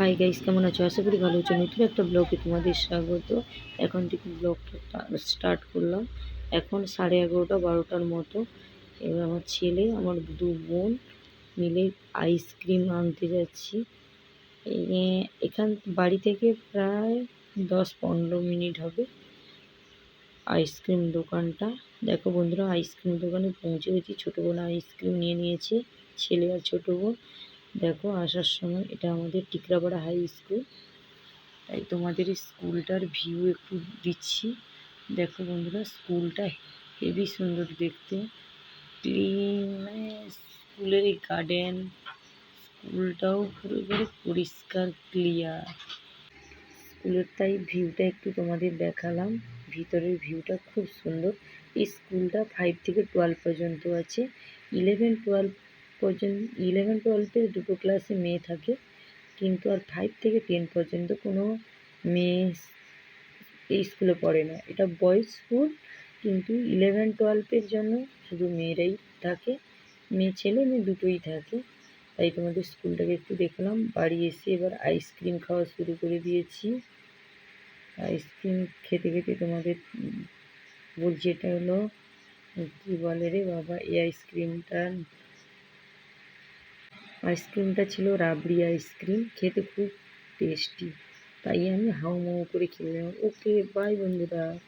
Hi guys কেমন আছো? আশা করি ভালো আছো। নতুন একটা ব্লগে তোমাদের স্বাগত। এখন থেকে ব্লগটা স্টার্ট করলাম। এখন সাড়ে এগারোটা, বারোটার মতো। এবার আমার ছেলে, আমার দু বোন মিলে আইসক্রিম আনতে যাচ্ছি। এখান বাড়ি থেকে প্রায় দশ পনেরো মিনিট হবে আইসক্রিম দোকানটা। দেখো বন্ধুরা আইসক্রিম দোকানে পৌঁছে গেছি। ছোটো বোন আইসক্রিম নিয়ে নিয়েছে, ছেলে আর ছোটো বোন। দেখো, আসার সময় এটা আমাদের টিকরাপাড়া হাই স্কুল তাই তোমাদের স্কুলটার ভিউ একটু দিচ্ছি। দেখো বন্ধুরা, স্কুলটা হেবি সুন্দর দেখতে। ক্লিন মানে স্কুলের এই গার্ডেন স্কুলটাও পুরো একেবারে পরিষ্কার ক্লিয়ার স্কুলের তাই ভিউটা একটু তোমাদের দেখালাম। ভিতরের ভিউটা খুব সুন্দর। এই স্কুলটা ফাইভ থেকে টুয়েলভ পর্যন্ত আছে। ইলেভেন টুয়েলভ পর্যন্ত ইলেভেন টুয়েলভের দুটো ক্লাসে মেয়ে থাকে। কিন্তু আর ফাইভ থেকে টেন পর্যন্ত কোনো মেয়ে এই স্কুলে পড়ে না। এটা বয়েজ স্কুল কিন্তু ইলেভেন টুয়েলভের জন্য শুধু মেয়েরাই থাকে। মেয়ে ছেলে, মেয়ে দুটোই থাকে। তাই তোমাদের স্কুলটাকে একটু দেখলাম। বাড়ি এসে এবার আইসক্রিম খাওয়া শুরু করে দিয়েছি। আইসক্রিম খেতে খেতে তোমাদের বলছি, এটা হলো, কী বলে রে বাবা, এই আইসক্রিমটা আইসক্রিমটা ছিল রাবড়ি আইসক্রিম, খেতে খুব টেস্টি। তাই আমি হাউমাউ করে করে খেলাম। ওকে বাই বন্ধুরা।